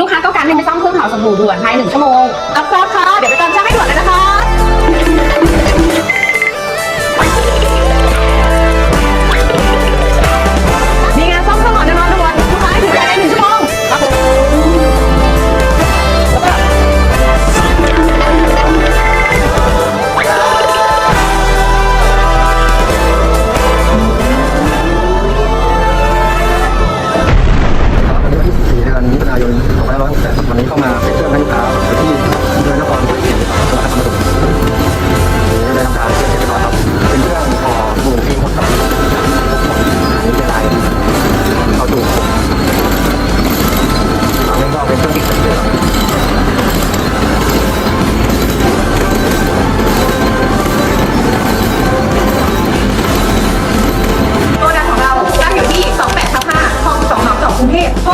ลูกค้าต้องการให้ไปซ่อมเครื่องเผาสบู่ด่วนภายหนึ่งชั่วโมงรับทราบค่ะ เดี๋ยวไปติมช่าง 2568วันนี้เข้ามาเป็นเครื่องให้ลูกค้าที่อำเภอนครปฐมจังหวัดนครปฐมได้ทำการเสร็จเรียบร้อยครับเป็นเครื่องห่อหมูที่คนขับอันนี้เป็นลาเอาถูกอันนี้ก็เป็นเครื่องที่เสร็จเรียบร้อยโกดังของเราตั้งอยู่ที่ 28ทับ5คลอง2หนองจอกกรุงเทพโทร